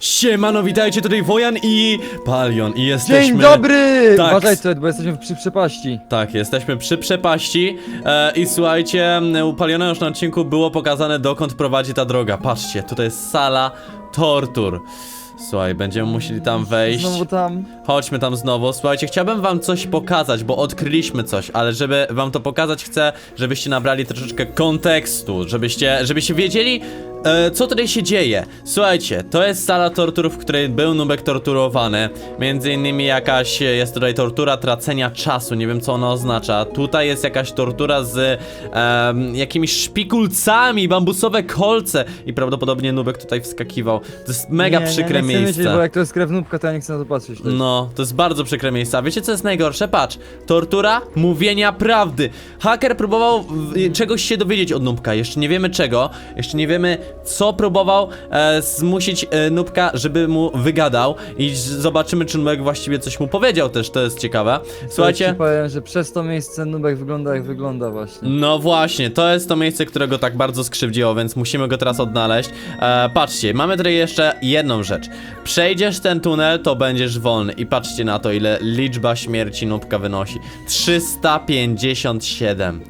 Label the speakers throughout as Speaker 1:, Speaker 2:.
Speaker 1: Siemano, witajcie tutaj Wojan i Palion i jesteśmy...
Speaker 2: Dzień dobry!
Speaker 1: Tak.
Speaker 2: Uważaj tutaj, bo jesteśmy przy przepaści.
Speaker 1: Tak, jesteśmy przy przepaści e, i słuchajcie, u Paliona już na odcinku było pokazane dokąd prowadzi ta droga. Patrzcie, tutaj jest sala tortur. Słuchaj, będziemy musieli tam wejść.
Speaker 2: Znowu tam.
Speaker 1: Chodźmy tam znowu. Słuchajcie, chciałbym wam coś pokazać, bo odkryliśmy coś, ale żeby wam to pokazać, chcę, żebyście nabrali troszeczkę kontekstu, żebyście, żebyście wiedzieli, e, co tutaj się dzieje. Słuchajcie, to jest sala tortur, w której był Nubek torturowany. Między innymi jakaś, e, jest tutaj tortura tracenia czasu, nie wiem co ona oznacza. Tutaj jest jakaś tortura z em, jakimiś szpikulcami, bambusowe kolce i prawdopodobnie Nubek tutaj wskakiwał. To jest mega
Speaker 2: nie,
Speaker 1: przykre
Speaker 2: nie, nie
Speaker 1: miejsce.
Speaker 2: Wiedzieć, bo jak to jest krew nubka, to ja nie chcę na to patrzeć. też.
Speaker 1: No, to jest bardzo przykre miejsce. A wiecie co jest najgorsze? Patrz, tortura mówienia prawdy. Haker próbował czegoś się dowiedzieć od Nubka. Jeszcze nie wiemy czego. Jeszcze nie wiemy, co próbował e, zmusić e, Nubka, żeby mu wygadał. I zobaczymy, czy Nubek właściwie coś mu powiedział też. To jest ciekawe. Słuchajcie.
Speaker 2: ci powiem, że przez to miejsce nubek wygląda jak wygląda właśnie.
Speaker 1: No właśnie, to jest to miejsce, którego tak bardzo skrzywdziło, więc musimy go teraz odnaleźć. E, patrzcie, mamy tutaj jeszcze jedną rzecz. Przejdziesz ten tunel, to będziesz wolny. I patrzcie na to, ile liczba śmierci nubka wynosi. 357.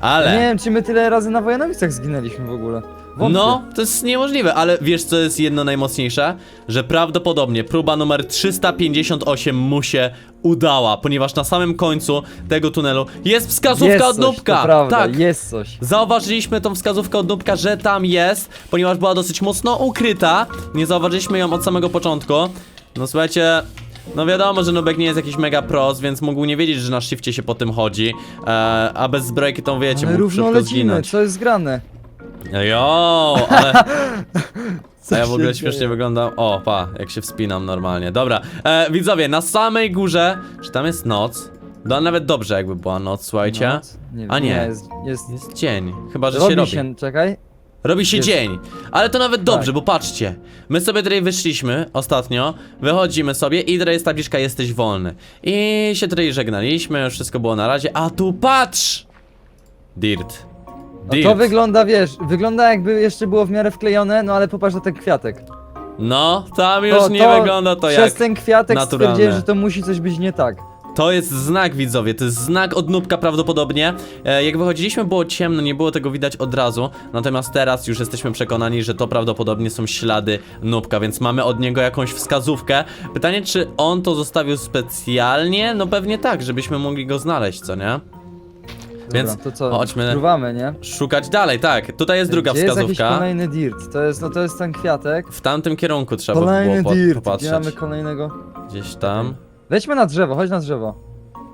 Speaker 1: Ale...
Speaker 2: Nie wiem, czy my tyle razy na Wojanowicach zginęliśmy w ogóle. Wątpię.
Speaker 1: No, to jest niemożliwe, ale wiesz co jest jedno najmocniejsze? Że prawdopodobnie próba numer 358 mu się udała, ponieważ na samym końcu tego tunelu jest wskazówka
Speaker 2: jest
Speaker 1: od
Speaker 2: coś,
Speaker 1: nubka.
Speaker 2: To prawda,
Speaker 1: tak,
Speaker 2: jest coś.
Speaker 1: Zauważyliśmy tą wskazówkę od Nubka, że tam jest, ponieważ była dosyć mocno ukryta. Nie zauważyliśmy ją od samego początku. No słuchajcie, no wiadomo, że Nubek nie jest jakiś mega pros, więc mógł nie wiedzieć, że na shifcie się po tym chodzi. E, a bez zbrojki to wiecie,
Speaker 2: Ale
Speaker 1: mógł
Speaker 2: równo
Speaker 1: szybko
Speaker 2: lecimy,
Speaker 1: zginąć.
Speaker 2: co jest zgrane?
Speaker 1: Jo, ale...
Speaker 2: Co
Speaker 1: A ja w
Speaker 2: się
Speaker 1: ogóle
Speaker 2: dzieje?
Speaker 1: śmiesznie wyglądam. O, pa, jak się wspinam normalnie. Dobra, e, widzowie, na samej górze, czy tam jest noc? No nawet dobrze jakby była noc, słuchajcie.
Speaker 2: Noc?
Speaker 1: A nie.
Speaker 2: jest, jest,
Speaker 1: Jest dzień, chyba że się
Speaker 2: robi
Speaker 1: robi.
Speaker 2: się, czekaj.
Speaker 1: Robi się
Speaker 2: Jest.
Speaker 1: dzień, ale to nawet dobrze,
Speaker 2: Tak.
Speaker 1: bo patrzcie, my sobie tutaj wyszliśmy ostatnio, wychodzimy sobie i tutaj jest tabliczka jesteś wolny. I się tutaj żegnaliśmy, już wszystko było na razie, a tu patrz! Dirt.
Speaker 2: No
Speaker 1: Dirt.
Speaker 2: to wygląda, wiesz, wygląda jakby jeszcze było w miarę wklejone, no ale popatrz na ten kwiatek.
Speaker 1: No, tam już
Speaker 2: To,
Speaker 1: nie
Speaker 2: to
Speaker 1: wygląda to
Speaker 2: Przez
Speaker 1: jak...
Speaker 2: ten kwiatek
Speaker 1: naturalne.
Speaker 2: stwierdziłem, że to musi coś być nie tak.
Speaker 1: To jest znak widzowie, to jest znak od nubka prawdopodobnie. E, jak wychodziliśmy było ciemno, nie było tego widać od razu. Natomiast teraz już jesteśmy przekonani, że to prawdopodobnie są ślady nubka, więc mamy od niego jakąś wskazówkę. Pytanie, czy on to zostawił specjalnie? No pewnie tak, żebyśmy mogli go znaleźć, co nie? Więc
Speaker 2: Dobra, to co?
Speaker 1: chodźmy.
Speaker 2: Spróbujemy, nie?
Speaker 1: Szukać dalej, tak. Tutaj jest druga
Speaker 2: Gdzie jest jakiś
Speaker 1: wskazówka.
Speaker 2: kolejny dirt? To jest, no to jest ten kwiatek.
Speaker 1: W tamtym kierunku trzeba by
Speaker 2: Kolejny
Speaker 1: było po
Speaker 2: dirt. Gdzie
Speaker 1: popatrzeć.
Speaker 2: mamy kolejnego?
Speaker 1: Gdzieś tam.
Speaker 2: Wejdźmy na drzewo, chodź na drzewo.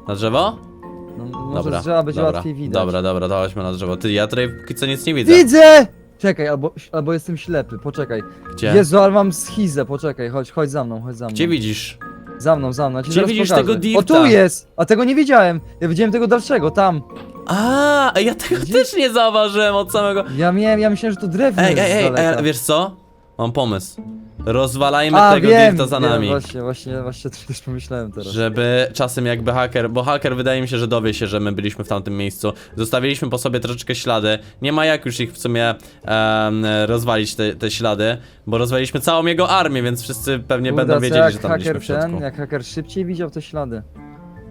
Speaker 1: Na drzewo?
Speaker 2: No, może
Speaker 1: Dobra,
Speaker 2: z drzewa będzie
Speaker 1: dobra,
Speaker 2: łatwiej widać.
Speaker 1: Dobra, dobra, chodźmy na drzewo. Ty, ja tutaj póki co nic nie widzę.
Speaker 2: Widzę! Czekaj, albo, albo jestem ślepy, poczekaj.
Speaker 1: Gdzie?
Speaker 2: Jezu, ale mam schizę, poczekaj, chodź, chodź za mną, chodź za mną.
Speaker 1: Gdzie widzisz?
Speaker 2: Za mną, za mną, ja ci
Speaker 1: Gdzie
Speaker 2: zaraz
Speaker 1: widzisz
Speaker 2: pokażę.
Speaker 1: tego dirta?
Speaker 2: O, tu jest! A tego nie widziałem! Ja widziałem tego dalszego, tam.
Speaker 1: A, ja tego też nie zauważyłem od samego.
Speaker 2: Ja miałem, ja myślałem, że to drewno
Speaker 1: Ej,
Speaker 2: jest
Speaker 1: ej,
Speaker 2: z
Speaker 1: ej,
Speaker 2: daleka.
Speaker 1: ej, wiesz co? Mam pomysł. Rozwalajmy
Speaker 2: A,
Speaker 1: tego
Speaker 2: wiem,
Speaker 1: dirta za
Speaker 2: wiem,
Speaker 1: nami.
Speaker 2: Właśnie, właśnie, właśnie też pomyślałem teraz.
Speaker 1: Żeby czasem jakby haker, bo haker wydaje mi się, że dowie się, że my byliśmy w tamtym miejscu. Zostawiliśmy po sobie troszeczkę ślady. Nie ma jak już ich w sumie em, rozwalić te, te ślady, bo rozwaliliśmy całą jego armię, więc wszyscy pewnie
Speaker 2: Kurde,
Speaker 1: będą
Speaker 2: co
Speaker 1: wiedzieli,
Speaker 2: jak
Speaker 1: że tam byliśmy w środku.
Speaker 2: ten, jak haker szybciej widział te ślady.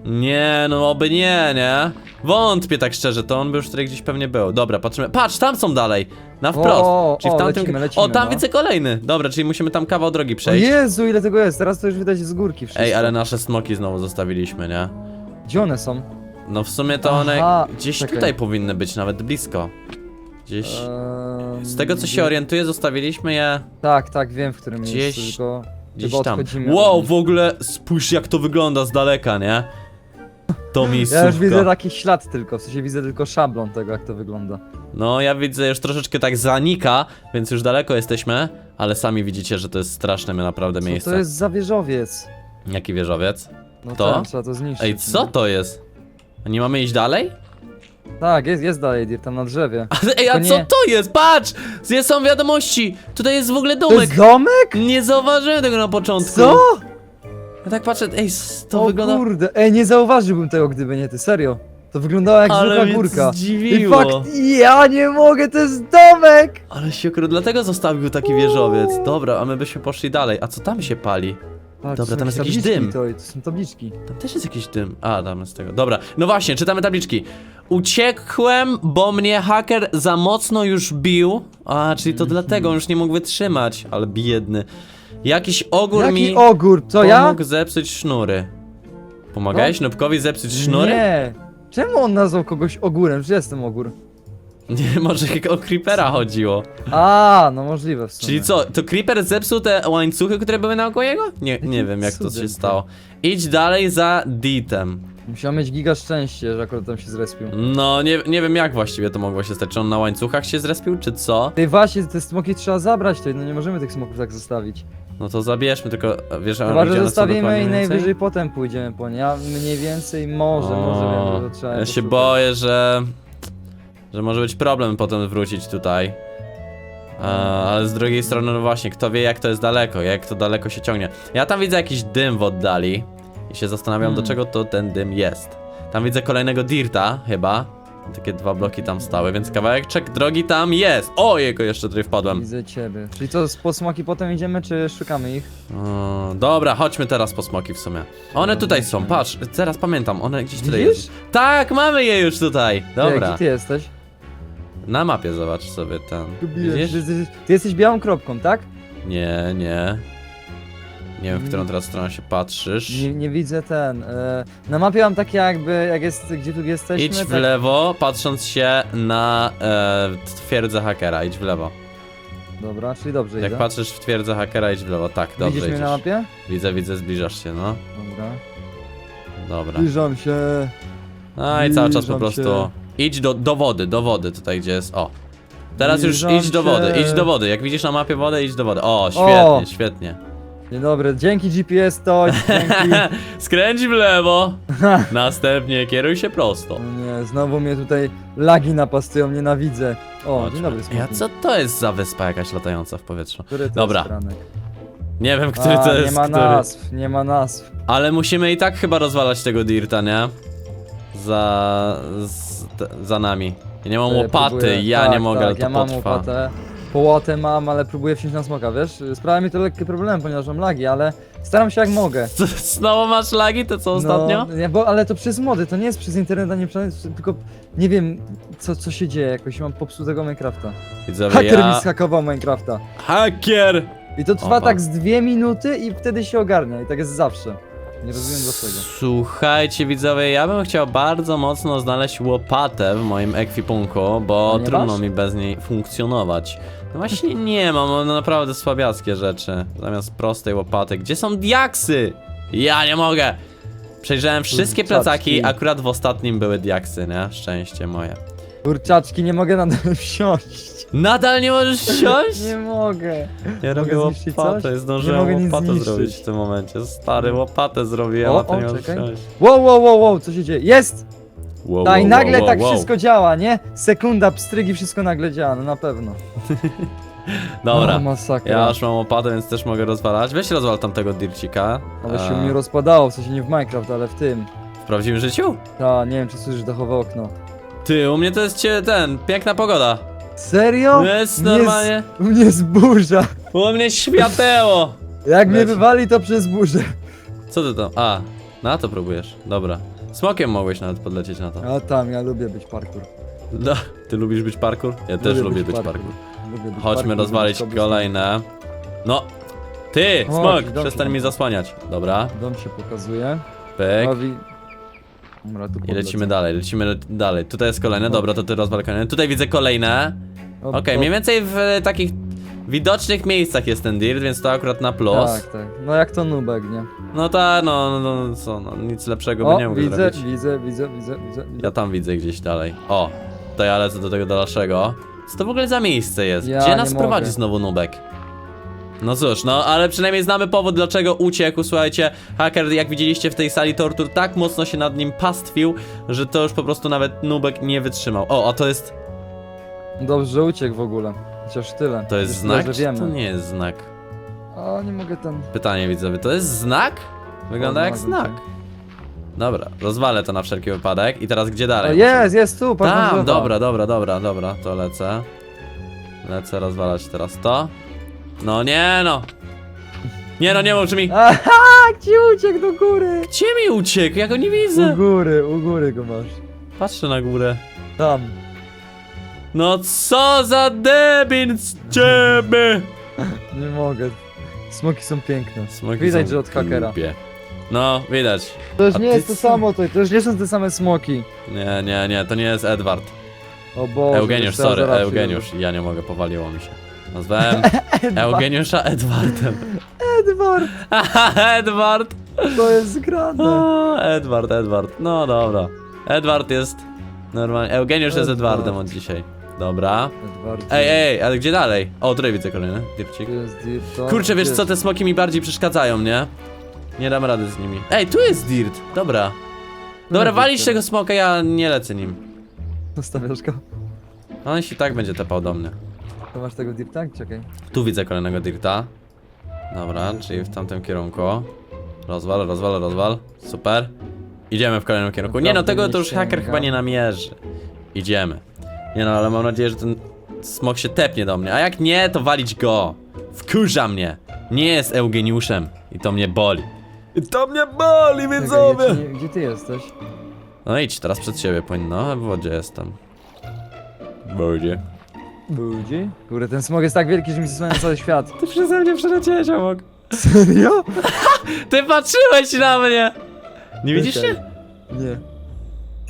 Speaker 1: Nie, no oby nie, nie? Wątpię tak szczerze, to on by już tutaj gdzieś pewnie był. Dobra, patrzymy. Patrz, tam są dalej. Na wprost.
Speaker 2: O,
Speaker 1: czyli w
Speaker 2: o,
Speaker 1: tamtym.
Speaker 2: lecimy, lecimy,
Speaker 1: o, tam
Speaker 2: no.
Speaker 1: widzę kolejny. Dobra, czyli musimy tam kawał drogi
Speaker 2: O
Speaker 1: przejść.
Speaker 2: Jezu, ile tego jest, teraz to już widać z górki wszystko.
Speaker 1: Ej, ale nasze smoki znowu zostawiliśmy, nie?
Speaker 2: Gdzie one są?
Speaker 1: No w sumie to one
Speaker 2: Aha,
Speaker 1: gdzieś
Speaker 2: czekaj.
Speaker 1: tutaj powinny być, nawet blisko. Gdzieś.
Speaker 2: Eee,
Speaker 1: Z tego co się orientuję, zostawiliśmy je
Speaker 2: Tak, tak, wiem w którym
Speaker 1: Gdzieś-
Speaker 2: miejscu, tylko...
Speaker 1: gdzieś tam.
Speaker 2: odchodzimy
Speaker 1: Wow,
Speaker 2: nich.
Speaker 1: w ogóle spójrz jak to wygląda z daleka, nie? To miejscówka.
Speaker 2: Ja już widzę taki ślad tylko, w sensie widzę tylko szablon tego, jak to wygląda.
Speaker 1: No, ja widzę już troszeczkę tak zanika, więc już daleko jesteśmy, ale sami widzicie, że to jest straszne naprawdę
Speaker 2: Co
Speaker 1: miejsce.
Speaker 2: to jest za wieżowiec?
Speaker 1: Jaki wieżowiec?
Speaker 2: No
Speaker 1: To?
Speaker 2: Ten, trzeba to zniszczyć.
Speaker 1: Ej, co to jest? A nie mamy iść dalej?
Speaker 2: Tak, jest, jest dalej dir, tam na drzewie.
Speaker 1: A, ej, a co
Speaker 2: nie-
Speaker 1: to jest? Patrz! Gdzie są wiadomości? Tutaj jest w ogóle
Speaker 2: To
Speaker 1: domek.
Speaker 2: jest domek?
Speaker 1: Nie zauważyłem tego na początku.
Speaker 2: Co?
Speaker 1: Ja tak patrzę, ej, s- to
Speaker 2: o
Speaker 1: wygląda...
Speaker 2: kurde, ej, nie zauważyłbym tego, gdyby nie ty, serio. To wyglądało jak
Speaker 1: Ale
Speaker 2: zwykła
Speaker 1: mnie
Speaker 2: górka. I
Speaker 1: zdziwiło.
Speaker 2: fakt, ja nie mogę, to jest domek!
Speaker 1: Ale się akurat dlatego zostawił taki wieżowiec. Dobra, a my byśmy poszli dalej. A co tam się pali?
Speaker 2: Patrz,
Speaker 1: Dobra,
Speaker 2: są
Speaker 1: tam jest
Speaker 2: jakieś
Speaker 1: jakiś
Speaker 2: tabliczki,
Speaker 1: dym.
Speaker 2: To, to są tabliczki.
Speaker 1: Tam też jest jakiś dym. A, tam jest tego. Dobra, no właśnie, czytamy tabliczki. Uciekłem, bo mnie haker za mocno już bił. A, czyli to dlatego on już nie mógł wytrzymać. Ale biedny. Jakiś ogór
Speaker 2: Jaki
Speaker 1: mi
Speaker 2: ogór, co ja?
Speaker 1: pomógł zepsuć sznury. Pomagałeś Nubkowi zepsuć sznury?
Speaker 2: Nie. Czemu on nazwał kogoś ogórem? Że jestem ogór.
Speaker 1: Nie, może o Creepera chodziło.
Speaker 2: A, no możliwe w sumie.
Speaker 1: Czyli co, to Creeper zepsuł te łańcuchy, które były naokoło jego? Nie, nie wiem jak to
Speaker 2: cudem
Speaker 1: się
Speaker 2: to.
Speaker 1: stało. Idź dalej za Ditem.
Speaker 2: Musiał mieć giga szczęście, że akurat tam się zrespił.
Speaker 1: No, nie, nie wiem jak właściwie to mogło się stać. Czy on na łańcuchach się zrespił, czy co?
Speaker 2: Ty właśnie, te smoki trzeba zabrać, to no nie możemy tych smoków tak zostawić.
Speaker 1: No to zabierzmy, tylko wiesz,
Speaker 2: Chyba, że zostawimy i najwyżej potem pójdziemy po nie. Ja mniej więcej może, może wiem, że trzeba
Speaker 1: Ja się
Speaker 2: poszukać.
Speaker 1: boję, że... Że może być problem potem wrócić tutaj. A, ale z drugiej strony, no właśnie, kto wie jak to jest daleko, jak to daleko się ciągnie. Ja tam widzę jakiś dym w oddali i się zastanawiam, do
Speaker 2: Hmm.
Speaker 1: czego to ten dym jest. Tam widzę kolejnego dirta, chyba. Takie dwa bloki tam stały, więc kawałeczek drogi tam jest. O, jego jeszcze tutaj wpadłem.
Speaker 2: Widzę ciebie. Czyli co, po smoki potem idziemy, czy szukamy ich?
Speaker 1: O, dobra, chodźmy teraz po smoki w sumie. One tutaj są, patrz, teraz pamiętam, one gdzieś tutaj
Speaker 2: Widzisz?
Speaker 1: jest. Tak, mamy je już tutaj. Dobra.
Speaker 2: Jaki ty jesteś?
Speaker 1: Na mapie zobacz sobie ten. Widzisz?
Speaker 2: Ty jesteś białą kropką, tak?
Speaker 1: Nie, nie. Nie wiem, w którą teraz stronę się patrzysz.
Speaker 2: Nie, nie widzę ten. E, na mapie mam takie jakby, jak jest, gdzie tu jesteśmy.
Speaker 1: Idź w
Speaker 2: tak,
Speaker 1: lewo, patrząc się na e, twierdzę hakera, idź w lewo.
Speaker 2: Dobra, czyli dobrze
Speaker 1: Jak
Speaker 2: idę.
Speaker 1: patrzysz w twierdzę hakera, idź w lewo. Tak, dobrze
Speaker 2: Widzisz mnie
Speaker 1: idziesz.
Speaker 2: na mapie?
Speaker 1: Widzę, widzę, zbliżasz się, no.
Speaker 2: Dobra.
Speaker 1: Dobra.
Speaker 2: Zbliżam się.
Speaker 1: No i cały czas po
Speaker 2: Zbliżam
Speaker 1: prostu.
Speaker 2: się.
Speaker 1: Idź do, do wody, do wody tutaj gdzie jest. O. Teraz już
Speaker 2: Zbliżam
Speaker 1: idź do wody,
Speaker 2: się.
Speaker 1: idź do wody. Jak widzisz na mapie wodę, idź do wody. O, świetnie, świetnie.
Speaker 2: Dzień dobry, dzięki GPS to, dzięki.
Speaker 1: Skręć w lewo. Następnie kieruj się prosto.
Speaker 2: Nie, znowu mnie tutaj lagi napastują, nienawidzę. O,
Speaker 1: Chodźmy.
Speaker 2: dzień dobry,
Speaker 1: Ja co to jest za wyspa jakaś latająca w powietrzu?
Speaker 2: Który to
Speaker 1: Dobra,
Speaker 2: jest ranek?
Speaker 1: Nie wiem, który
Speaker 2: A,
Speaker 1: to jest.
Speaker 2: nie ma
Speaker 1: który.
Speaker 2: nazw, nie ma nazw.
Speaker 1: Ale musimy i tak chyba rozwalać tego dirta, nie? Za. Z, za nami. Ja nie mam łopaty,
Speaker 2: próbuję-
Speaker 1: ja
Speaker 2: tak,
Speaker 1: nie mogę, ale
Speaker 2: tak,
Speaker 1: to
Speaker 2: ja mam
Speaker 1: potrwa.
Speaker 2: łopatę. Połotę mam, ale próbuję wsiąść na smoka, wiesz? Sprawia mi to lekkie problemy, ponieważ mam lagi, ale staram się jak mogę.
Speaker 1: Co, Znowu masz lagi, to co ostatnio?
Speaker 2: No, nie, bo, ale to przez mody, to nie jest przez internet, ani przez, tylko nie wiem co, co się dzieje, jakoś mam popsutego Minecrafta.
Speaker 1: Widzowie,
Speaker 2: Haker mi
Speaker 1: ja...
Speaker 2: zhakował Minecrafta.
Speaker 1: Hakier!
Speaker 2: I to trwa
Speaker 1: Opa.
Speaker 2: tak z dwie minuty i wtedy się ogarnia i tak jest zawsze. Nie rozumiem dlaczego.
Speaker 1: Słuchajcie widzowie, ja bym chciał bardzo mocno znaleźć łopatę w moim ekwipunku, bo
Speaker 2: nie
Speaker 1: trudno
Speaker 2: masz?
Speaker 1: mi bez niej funkcjonować. No właśnie nie mam, mam naprawdę słabiackie rzeczy. Zamiast prostej łopaty. Gdzie są diaksy? Ja nie mogę! Przejrzałem wszystkie
Speaker 2: Kurczaczki.
Speaker 1: plecaki, akurat w ostatnim były diaksy, nie? Szczęście moje.
Speaker 2: Kurczaczki, nie mogę nadal wsiąść.
Speaker 1: Nadal nie możesz wsiąść?
Speaker 2: Nie mogę.
Speaker 1: Ja robię
Speaker 2: mogę zniszczyć
Speaker 1: łopatę,
Speaker 2: coś?
Speaker 1: Zdążyłem
Speaker 2: mogę nic
Speaker 1: łopatę
Speaker 2: zniszczyć.
Speaker 1: zrobić w tym momencie. Stary, łopatę zrobiłem,
Speaker 2: O,
Speaker 1: a ty
Speaker 2: o,
Speaker 1: nie możesz
Speaker 2: czekaj.
Speaker 1: wsiąść.
Speaker 2: Wow, wow, wow, wow, co się dzieje? Jest!
Speaker 1: Wow,
Speaker 2: Tak, i
Speaker 1: wow,
Speaker 2: nagle
Speaker 1: wow,
Speaker 2: tak
Speaker 1: wow.
Speaker 2: wszystko działa, nie? Sekunda, pstrygi, wszystko nagle działa, no na pewno.
Speaker 1: Dobra.
Speaker 2: O, masakra.
Speaker 1: Ja już mam łopatę, więc też mogę rozwalać. Weź rozwal tamtego dircika.
Speaker 2: Ale się u mnie rozpadało, w sensie nie w Minecraft, ale w tym.
Speaker 1: W prawdziwym życiu?
Speaker 2: Ta, nie wiem czy słyszysz dachowe okno.
Speaker 1: Ty, u mnie to jest cie, ten, piękna pogoda.
Speaker 2: Serio?
Speaker 1: Jest
Speaker 2: Nie
Speaker 1: normalnie.
Speaker 2: U mnie jest burza.
Speaker 1: U mnie świateło.
Speaker 2: Jak mnie
Speaker 1: Leci.
Speaker 2: wywali, to przez burzę.
Speaker 1: Co ty tam? A, na to próbujesz. Dobra. Smokiem mogłeś nawet podlecieć na to.
Speaker 2: A tam, ja lubię być parkour.
Speaker 1: No, ty lubisz być parkour? Ja też lubię być parkour.
Speaker 2: Lubię być
Speaker 1: Chodźmy
Speaker 2: parkour,
Speaker 1: rozwalić
Speaker 2: lubię
Speaker 1: kolejne. No. Ty,
Speaker 2: Chodź,
Speaker 1: smok,
Speaker 2: dobrze.
Speaker 1: przestań mi zasłaniać. Dobra,
Speaker 2: Dom się pokazuje.
Speaker 1: pyk.
Speaker 2: Nowi... Dobra, tu
Speaker 1: I lecimy dalej, lecimy le- dalej. Tutaj jest kolejne, dobra, to ty rozwal kolejne. Tutaj widzę kolejne.
Speaker 2: O,
Speaker 1: Okej, mniej więcej w e, takich widocznych miejscach jest ten dirt, więc to akurat na plus.
Speaker 2: Tak, tak. No jak to nubek, nie?
Speaker 1: No tak, no, no, no, co, no, nic lepszego by nie
Speaker 2: O,
Speaker 1: mógł
Speaker 2: widzę,
Speaker 1: zrobić.
Speaker 2: widzę, widzę, widzę, widzę, widzę.
Speaker 1: Ja tam widzę gdzieś dalej. O, to ja lecę do tego dalszego. Co to w ogóle za miejsce jest?
Speaker 2: Ja
Speaker 1: Gdzie
Speaker 2: nie
Speaker 1: nas prowadzi
Speaker 2: mogę.
Speaker 1: znowu Nubek? No cóż, no ale przynajmniej znamy powód, dlaczego uciekł. Słuchajcie, haker, jak widzieliście w tej sali tortur, tak mocno się nad nim pastwił, że to już po prostu nawet Nubek nie wytrzymał. O, a to jest.
Speaker 2: Dobrze, że uciekł w ogóle. Chociaż tyle.
Speaker 1: To jest
Speaker 2: Już
Speaker 1: znak? Czy
Speaker 2: że wiemy.
Speaker 1: to nie jest znak?
Speaker 2: O, nie mogę ten...
Speaker 1: Pytanie widzowie, to jest znak? Wygląda
Speaker 2: O,
Speaker 1: jak
Speaker 2: może
Speaker 1: znak. Dobra, rozwalę to na wszelki wypadek. I teraz gdzie
Speaker 2: O,
Speaker 1: dalej?
Speaker 2: jest, jest tu, patrz na
Speaker 1: Tam,
Speaker 2: drzewo.
Speaker 1: dobra, dobra, dobra, dobra, to lecę. Lecę rozwalać teraz to. No nie no! Nie no, nie mów, czy mi...
Speaker 2: Aha, ci uciekł do góry.
Speaker 1: Gdzie mi uciekł? Ja go nie
Speaker 2: U
Speaker 1: widzę.
Speaker 2: góry, u góry go masz.
Speaker 1: Patrzę na górę.
Speaker 2: Tam.
Speaker 1: No co za debil z ciebie!
Speaker 2: Nie mogę. Smoki są piękne.
Speaker 1: Smoki
Speaker 2: Widać,
Speaker 1: są
Speaker 2: że od hakera.
Speaker 1: głupie. No, widać.
Speaker 2: To już
Speaker 1: A
Speaker 2: nie
Speaker 1: ty
Speaker 2: jest to
Speaker 1: co?
Speaker 2: samo, to, to już nie są te same smoki.
Speaker 1: Nie, nie, nie, to nie jest Edward.
Speaker 2: O Boże.
Speaker 1: Eugeniusz, sorry,
Speaker 2: zaraz
Speaker 1: Eugeniusz. Ja nie mogę, powaliło mi się. Nazwałem
Speaker 2: przyjdę.
Speaker 1: Eugeniusza Edwardem.
Speaker 2: Edward,
Speaker 1: Edward!
Speaker 2: to jest grane.
Speaker 1: O, Edward, Edward. No dobra. Edward jest normalnie. Eugeniusz jest
Speaker 2: Edward.
Speaker 1: Edwardem od dzisiaj. Dobra. Ej, ej, ale gdzie dalej? O, tutaj widzę kolejny. Dipcik.
Speaker 2: Tu jest dirt, to-
Speaker 1: Kurczę, wiesz co, te smoki mi bardziej przeszkadzają, nie? Nie dam rady z nimi. Ej, tu jest dirt. Dobra. Dobra,
Speaker 2: No,
Speaker 1: walić
Speaker 2: widzę.
Speaker 1: tego smoka, ja nie lecę nim.
Speaker 2: Zostawiasz go?
Speaker 1: On jeśli tak będzie tepał do mnie.
Speaker 2: To masz tego dirta? Czekaj.
Speaker 1: Tu widzę kolejnego dirta. Dobra, czyli w tamtym kierunku. Rozwal, rozwal, rozwal. Super. Idziemy w kolejnym kierunku. Nie no,
Speaker 2: Naprawdę
Speaker 1: tego
Speaker 2: nie
Speaker 1: to już haker chyba nie namierzy. Idziemy. Nie no, ale mam nadzieję, że ten smok się tepnie do mnie. A jak nie, to walić go. Wkurza mnie. Nie jest Eugeniuszem. I to mnie boli. I to mnie boli,
Speaker 2: Czekaj,
Speaker 1: widzowie!
Speaker 2: ja ci nie- Gdzie ty jesteś?
Speaker 1: No idź, teraz przed siebie powinno. W wodzie jestem. W wodzie.
Speaker 2: Budzi? Kurde, ten smog jest tak wielki, że mi zasłania cały świat.
Speaker 1: Ty przeze mnie przeleciałeś obok.
Speaker 2: Serio?
Speaker 1: Ty patrzyłeś na mnie! Nie widzisz mnie?
Speaker 2: Nie.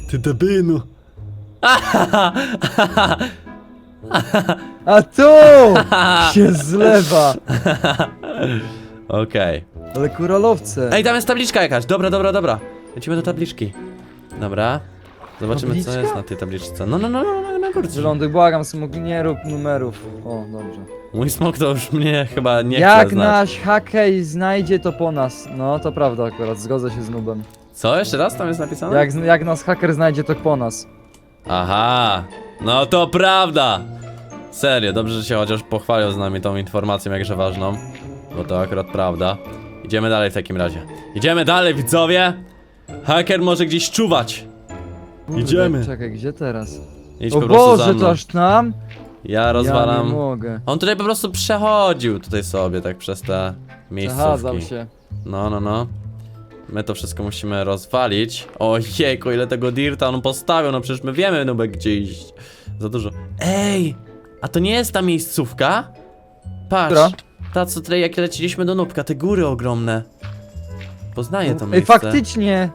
Speaker 1: Ty debynu.
Speaker 2: A tu! się zlewa!
Speaker 1: Okej.
Speaker 2: Ale kuralowce.
Speaker 1: Ej, tam jest tabliczka jakaś. Dobra, dobra, dobra. Lecimy do tabliczki. Dobra. Zobaczymy, co
Speaker 2: Tabliczka?
Speaker 1: jest na tej tabliczce. No, no, no, no, no na górce.
Speaker 2: Wyląduj, błagam, smog, nie rób numerów. O, dobrze.
Speaker 1: Mój smok to już mnie chyba nie
Speaker 2: Jak
Speaker 1: chce znać.
Speaker 2: nasz hakej znajdzie to po nas. No, to prawda akurat, zgodzę się z nubem.
Speaker 1: Co? Jeszcze raz tam jest napisane?
Speaker 2: Jak, jak nas haker znajdzie to po nas.
Speaker 1: Aha. No to prawda. Serio, dobrze, że się chociaż pochwalił z nami tą informacją, jakże ważną. Bo to akurat prawda. Idziemy dalej w takim razie. Idziemy dalej, widzowie! Haker może gdzieś czuwać.
Speaker 2: Kurde,
Speaker 1: Idziemy.
Speaker 2: Czekaj, gdzie teraz?
Speaker 1: Idź
Speaker 2: o
Speaker 1: po prostu za
Speaker 2: Boże,
Speaker 1: mną.
Speaker 2: to aż tam?
Speaker 1: Ja
Speaker 2: Ja nie
Speaker 1: rozwalam.
Speaker 2: mogę.
Speaker 1: On tutaj po prostu przechodził tutaj sobie, tak przez te miejscówki.
Speaker 2: się.
Speaker 1: No, no, no. My to wszystko musimy rozwalić. Ojejku, ile tego dirta on postawił, no przecież my wiemy, no gdzie iść. Za dużo. Ej! A to nie jest ta miejscówka? Patrz.
Speaker 2: Która?
Speaker 1: Ta, co tutaj jak leciliśmy do Nubka, te góry ogromne. Poznaję to
Speaker 2: Ej,
Speaker 1: miejsce.
Speaker 2: faktycznie!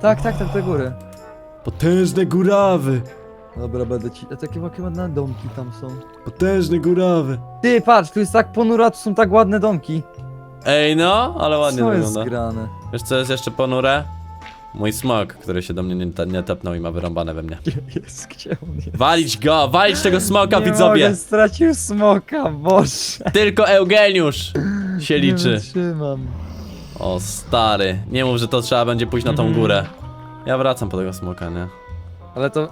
Speaker 2: Tak, tak, tak, te góry.
Speaker 1: Potężne górawy.
Speaker 2: Dobra, będę ci... A takie jakie ładne domki tam są.
Speaker 1: Potężne górawy.
Speaker 2: Ty, patrz, tu jest tak ponura, tu są tak ładne domki.
Speaker 1: Ej, no, ale ładnie
Speaker 2: Co
Speaker 1: to
Speaker 2: jest
Speaker 1: wygląda.
Speaker 2: grane?
Speaker 1: Wiesz co jest jeszcze ponure? Mój smok, który się do mnie nie, nie tepnął i ma wyrąbane we mnie.
Speaker 2: Gdzie jest? Gdzie on jest?
Speaker 1: Walić go, walić tego smoka,
Speaker 2: nie
Speaker 1: widzowie!
Speaker 2: Mogę, stracił smoka, boże.
Speaker 1: Tylko Eugeniusz się
Speaker 2: Nie
Speaker 1: liczy.
Speaker 2: wytrzymam.
Speaker 1: O stary, nie mów, że to trzeba będzie pójść na tą
Speaker 2: Mhm.
Speaker 1: górę. Ja wracam po tego smoka, nie?
Speaker 2: Ale to...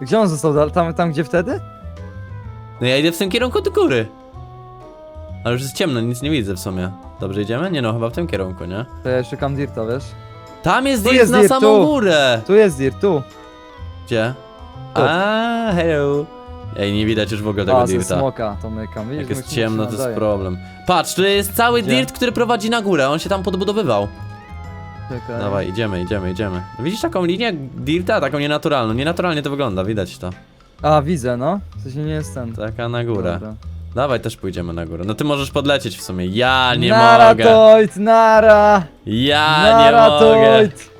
Speaker 2: Gdzie on został? Dal- Tam, tam gdzie wtedy?
Speaker 1: No ja idę w tym kierunku do góry. Ale już jest ciemno, nic nie widzę w sumie. Dobrze idziemy? Nie no, chyba w tym kierunku, nie?
Speaker 2: To ja szukam dirta, wiesz?
Speaker 1: Tam jest
Speaker 2: Tu
Speaker 1: dirt
Speaker 2: jest
Speaker 1: na
Speaker 2: dirt,
Speaker 1: samą
Speaker 2: tu.
Speaker 1: górę!
Speaker 2: Tu jest dirt, tu.
Speaker 1: Gdzie?
Speaker 2: Tu.
Speaker 1: A, hello. Ej, nie widać już w ogóle tego
Speaker 2: A, ze
Speaker 1: dirta.
Speaker 2: smoka to mykam. Widzisz,
Speaker 1: Jak jest ciemno, to jest
Speaker 2: nadaje.
Speaker 1: problem. Patrz, tu jest cały
Speaker 2: Gdzie?
Speaker 1: dirt, który prowadzi na górę. On się tam podbudowywał.
Speaker 2: Czekaj.
Speaker 1: Dawaj, idziemy, idziemy, idziemy. Widzisz taką linię dirta? Taką nienaturalną. Nienaturalnie to wygląda, widać to.
Speaker 2: A, widzę, no. W sensie nie jest ten.
Speaker 1: Taka na górę.
Speaker 2: Dobra.
Speaker 1: Dawaj, też pójdziemy na górę. No ty możesz podlecieć w sumie. Ja nie
Speaker 2: nara,
Speaker 1: mogę.
Speaker 2: Toit, nara!
Speaker 1: Ja
Speaker 2: nara,
Speaker 1: nie mogę.
Speaker 2: Toit!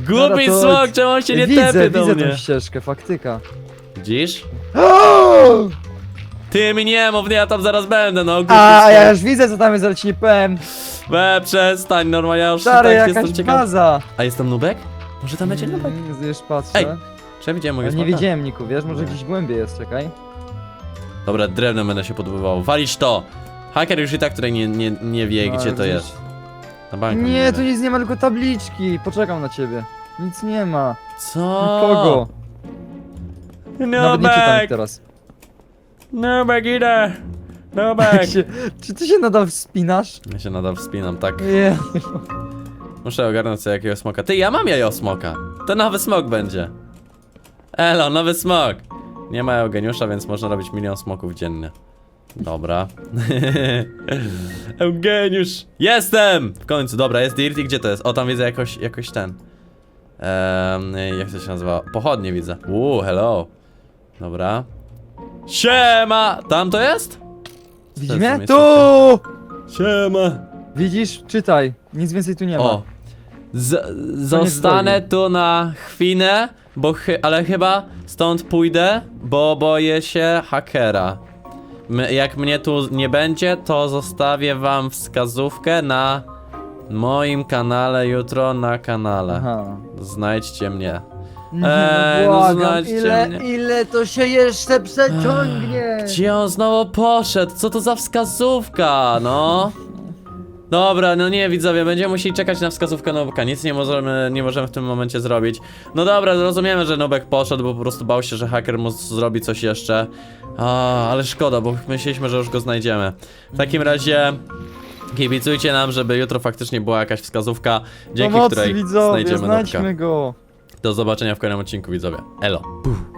Speaker 1: Głupi
Speaker 2: Nara,
Speaker 1: smok, czemu on się nie
Speaker 2: widzę,
Speaker 1: tepie do
Speaker 2: widzę
Speaker 1: mnie?
Speaker 2: tą ścieżkę, faktyka.
Speaker 1: Widzisz? Ty mi nie mów, nie, ja tam zaraz będę, no głupi
Speaker 2: A,
Speaker 1: smok.
Speaker 2: ja już widzę co tam jest, ale ci nie powiem.
Speaker 1: We, przestań, normalnie ja już
Speaker 2: Stary,
Speaker 1: tak
Speaker 2: jakaś
Speaker 1: jestem ciekaw.
Speaker 2: baza.
Speaker 1: A jest tam nubek? Może tam będzie nubek?
Speaker 2: Mm, Już patrzę.
Speaker 1: Ej, widziałem
Speaker 2: Ale
Speaker 1: mogę
Speaker 2: nie
Speaker 1: smoka?
Speaker 2: widziałem Niku, wiesz, może gdzieś głębiej jest, czekaj.
Speaker 1: Dobra, drewnem będę się podbywał. Walić to! Haker już i tak tutaj nie, nie, nie wie,
Speaker 2: No,
Speaker 1: gdzie to
Speaker 2: gdzieś-
Speaker 1: jest. Na bank.
Speaker 2: Nie, tu nic nie ma, tylko tabliczki. Poczekam na ciebie. Nic nie ma.
Speaker 1: Co?
Speaker 2: Nikogo. Nawet nie czytam ich
Speaker 1: Nubek!
Speaker 2: teraz.
Speaker 1: Nubek, idę!
Speaker 2: Jak
Speaker 1: Nubek!
Speaker 2: się, czy ty się nadal wspinasz?
Speaker 1: Ja się nadal wspinam, tak.
Speaker 2: Nie.
Speaker 1: Muszę ogarnąć sobie jakiegoś smoka. Ty, ja mam jajo smoka. To nowy smok będzie. Elo, nowy smok. Nie ma Eugeniusza, więc można robić milion smoków dziennie. Dobra. Eugeniusz! Jestem! W końcu, dobra, jest Dirty. Gdzie to jest? O, tam widzę jakoś, jakoś ten. Ehm, jak to się nazywa? Pochodnie widzę. Uuu, hello. Dobra. Siema! Tam to jest? Są
Speaker 2: Tu!
Speaker 1: Siema!
Speaker 2: Widzisz? Czytaj. Nic więcej tu nie ma.
Speaker 1: O! Z zostanę tu na chwilę, bo chy ale chyba stąd pójdę, bo boję się hakera. M jak mnie tu nie będzie, to zostawię wam wskazówkę na moim kanale jutro na kanale.
Speaker 2: Aha.
Speaker 1: Znajdźcie mnie.
Speaker 2: Nie,
Speaker 1: Eee, no
Speaker 2: błagam,
Speaker 1: znajdźcie
Speaker 2: ile,
Speaker 1: mnie.
Speaker 2: ile to się jeszcze przeciągnie?
Speaker 1: Gdzie on znowu poszedł? Co to za wskazówka, no? Dobra, no nie widzowie, będziemy musieli czekać na wskazówkę Nubka, nic nie możemy, nie możemy w tym momencie zrobić. No dobra, rozumiemy, że Nubek poszedł, bo po prostu bał się, że haker mu zrobi coś jeszcze. A, ale szkoda, bo myśleliśmy, że już go znajdziemy. W takim razie kibicujcie nam, żeby jutro faktycznie była jakaś wskazówka, dzięki
Speaker 2: Pomocy
Speaker 1: której
Speaker 2: widzowie,
Speaker 1: znajdziemy
Speaker 2: znajdźmy go.
Speaker 1: Do zobaczenia w kolejnym odcinku widzowie. Elo.